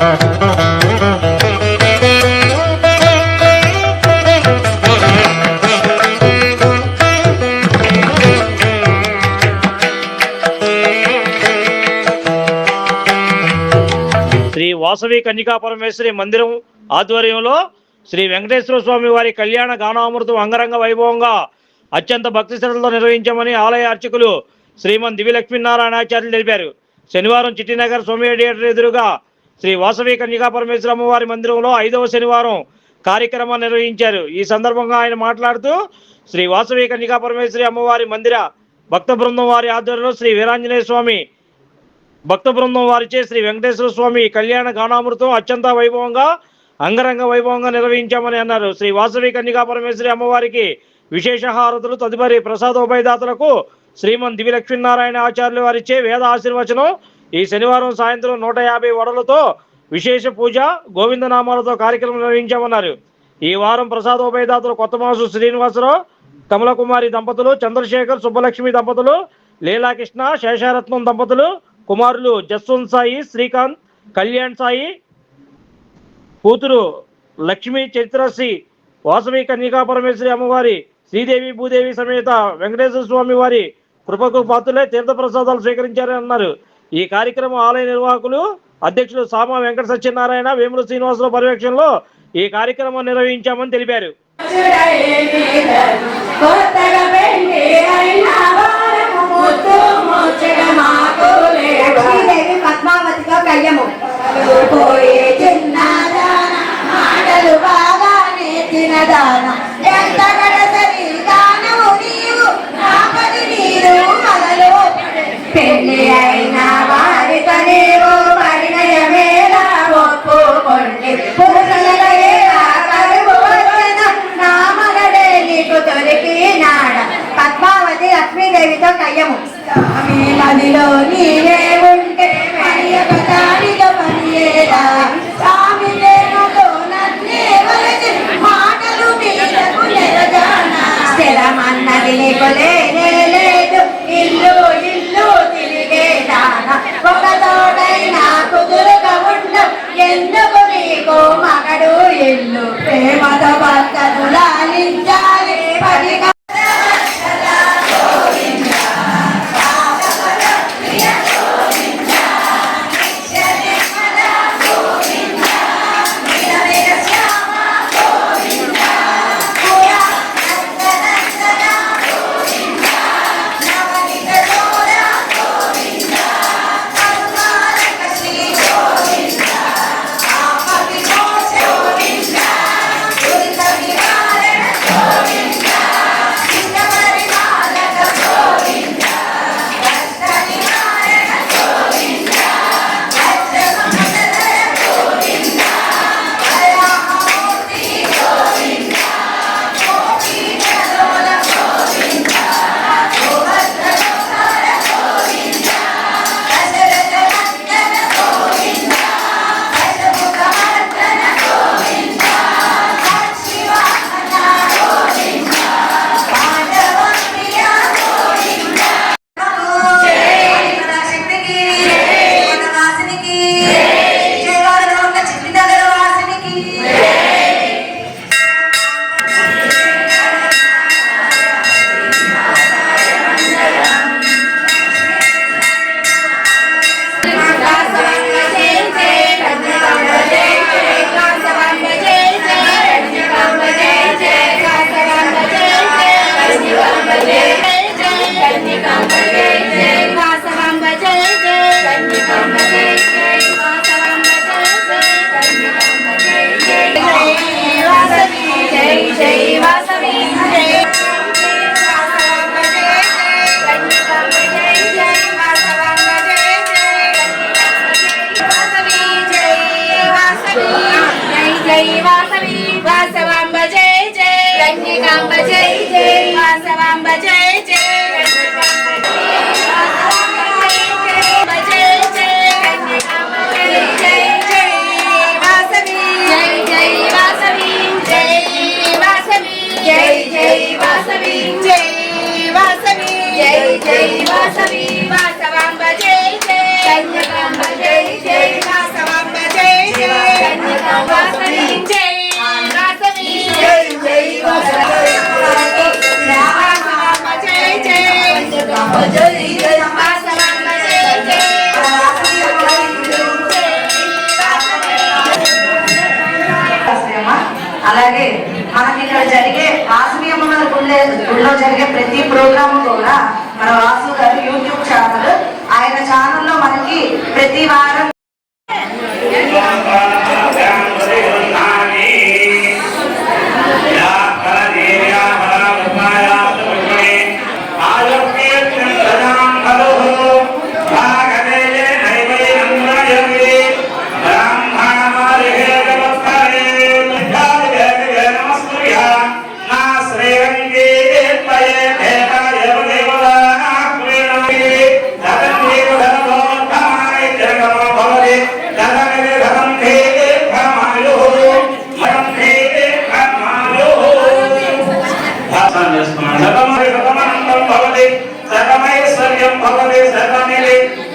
శ్రీ వాసవి కన్యకా పరమేశ్వరి మందిరం ఆధ్వర్యంలో శ్రీ వెంకటేశ్వర స్వామి వారి కళ్యాణ గానామృతం అంగరంగ వైభవంగా అత్యంత భక్తి శ్రద్ధలతో నిర్వహించామని ఆలయ అర్చకులు శ్రీమన్ దివిలక్ష్మీనారాయణాచార్యులు తెలిపారు. శనివారం చిట్టినగర్ స్వామి థియేటర్ ఎదురుగా శ్రీ వాసవి కన్యకా పరమేశ్వర అమ్మవారి మందిరంలో ఐదవ శనివారం కార్యక్రమాన్ని నిర్వహించారు. ఈ సందర్భంగా ఆయన మాట్లాడుతూ శ్రీ వాసవి కన్యకా పరమేశ్వరి అమ్మవారి మందిర భక్త బృందం వారి ఆధ్వర్యంలో శ్రీ వీరాంజనేయ స్వామి భక్త బృందం వారిచే శ్రీ వెంకటేశ్వర స్వామి కళ్యాణ గానామృతం అత్యంత వైభవంగా అంగరంగ వైభవంగా నిర్వహించామని అన్నారు. శ్రీ వాసవి కన్యకా పరమేశ్వరి అమ్మవారికి విశేష హారతులు తదుపరి ప్రసాదోపయదాతలకు శ్రీమన్ దివిలక్ష్మీనారాయణ ఆచార్యులు వారిచే వేద ఆశీర్వచనం ఈ శనివారం సాయంత్రం నూట యాభై వడలతో విశేష పూజ గోవిందనామాలతో కార్యక్రమం నిర్వహించామన్నారు. ఈ వారం ప్రసాదోపయదాతలు కొత్తమాసు శ్రీనివాసరావు కమలకుమారి దంపతులు చంద్రశేఖర్ సుబ్బలక్ష్మి దంపతులు లీలాకృష్ణ శేషారత్నం దంపతులు కుమారులు జస్వంత్ సాయి శ్రీకాంత్ కళ్యాణ్ సాయి కూతురు లక్ష్మీ చరిత్రశ్రీ వాసవి కన్యకా పరమేశ్వరి అమ్మవారి శ్రీదేవి భూదేవి సమేత వెంకటేశ్వర స్వామి వారి కృపకు పాత్రులే తీర్థప్రసాదాలు స్వీకరించారని అన్నారు. ఈ కార్యక్రమం ఆలయ నిర్వాహకులు అధ్యక్షులు సామా వెంకట సత్యనారాయణ వేముల శ్రీనివాసరావు పర్యవేక్షణలో ఈ కార్యక్రమం నిర్వహించామని తెలిపారు. దేవితో కయ్యము స్వామి నదిలో నీవే ఉంటే మరి ఒక దానిలో స్వామి మాటలు మీదకు స్థిరమన్నది నీకు లేనే జై ఇక్కడ గుళ్ళే గుళ్ళో జరిగే ప్రతి ప్రోగ్రామ్ కూడా మన వాసు గారు యూట్యూబ్ ఛానల్. ఆయన ఛానల్లో మనకి ప్రతి వారం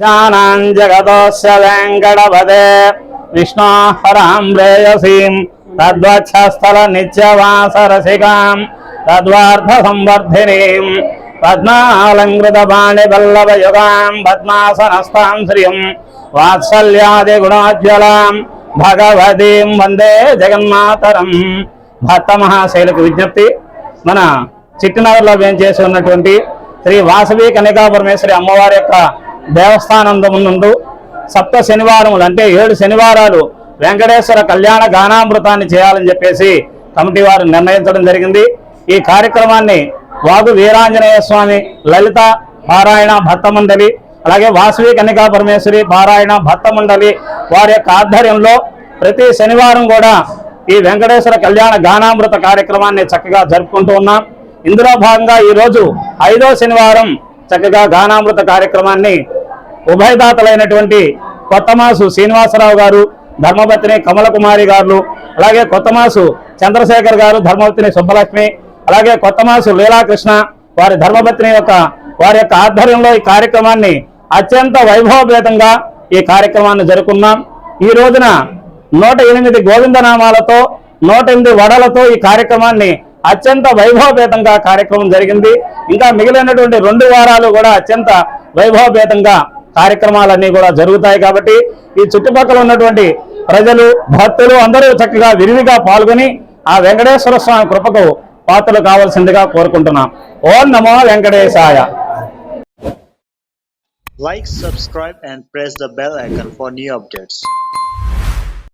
శాంతి ఈశానాం జగదోస్య వెంకటపదే. విష్ణో పరాం ప్రేయసీం తద్వక్షస్థల నిత్యవాసరసికాం. తద్వార్థ సంవర్ధినీం పద్మాలంకృత బాణి వల్లభ యుగాం పద్మాసనస్తాం శ్రియం వాత్సల్యాది గుణోజ్వలాం భగవతీం వందే జగన్మాతరం. భక్త మహాశైలకు విజ్ఞప్తి. మన చిట్టినగర్లో చేసి ఉన్నటువంటి శ్రీ వాసవి కనికా పరమేశ్వరి అమ్మవారి యొక్క దేవస్థానం ముందు సప్త శనివారములు అంటే ఏడు శనివారాలు వెంకటేశ్వర కళ్యాణ గానామృతాన్ని చేయాలని చెప్పేసి కమిటీ వారు నిర్ణయించడం జరిగింది. ఈ కార్యక్రమాన్ని వాగు వీరాంజనేయ స్వామి లలిత పారాయణ భక్త మండలి అలాగే వాసవి కన్నికా పరమేశ్వరి పారాయణ భక్త మండలి వారి యొక్క ఆధ్వర్యంలో ప్రతి శనివారం కూడా ఈ వెంకటేశ్వర కళ్యాణ గానామృత కార్యక్రమాన్ని చక్కగా జరుపుకుంటూ ఉన్నాం. ఇందులో భాగంగా ఈరోజు ఐదో శనివారం చక్కగా గానామృత కార్యక్రమాన్ని ఉభయదాతలైనటువంటి కొత్తమాసు శ్రీనివాసరావు గారు ధర్మపత్ని కమల కుమారి గారు అలాగే కొత్తమాసు చంద్రశేఖర్ గారు ధర్మపత్ని సుబ్బలక్ష్మి అలాగే కొత్తమాసు లీలాకృష్ణ వారి ధర్మపత్ని యొక్క వారి యొక్క ఆధ్వర్యంలో ఈ కార్యక్రమాన్ని అత్యంత వైభవభేదంగా ఈ కార్యక్రమాన్ని జరుపుకున్నాం. ఈ రోజున నూట ఎనిమిది గోవిందనామాలతో నూట ఎనిమిది వడలతో ఈ కార్యక్రమాన్ని అత్యంత వైభవపేతంగా కార్యక్రమం జరిగింది. ఇంకా మిగిలినటువంటి రెండు వారాలు కూడా అత్యంత వైభవపేతంగా కార్యక్రమాలన్నీ కూడా జరుగుతాయి కాబట్టి ఈ చుట్టుపక్కల ఉన్నటువంటి ప్రజలు భక్తులు అందరూ చక్కగా విరివిగా పాల్గొని ఆ వెంకటేశ్వర స్వామి కృపకు పాత్రలు కావాల్సిందిగా కోరుకుంటున్నాం. Om Namo Venkateshaya. Like subscribe and press the bell icon for new.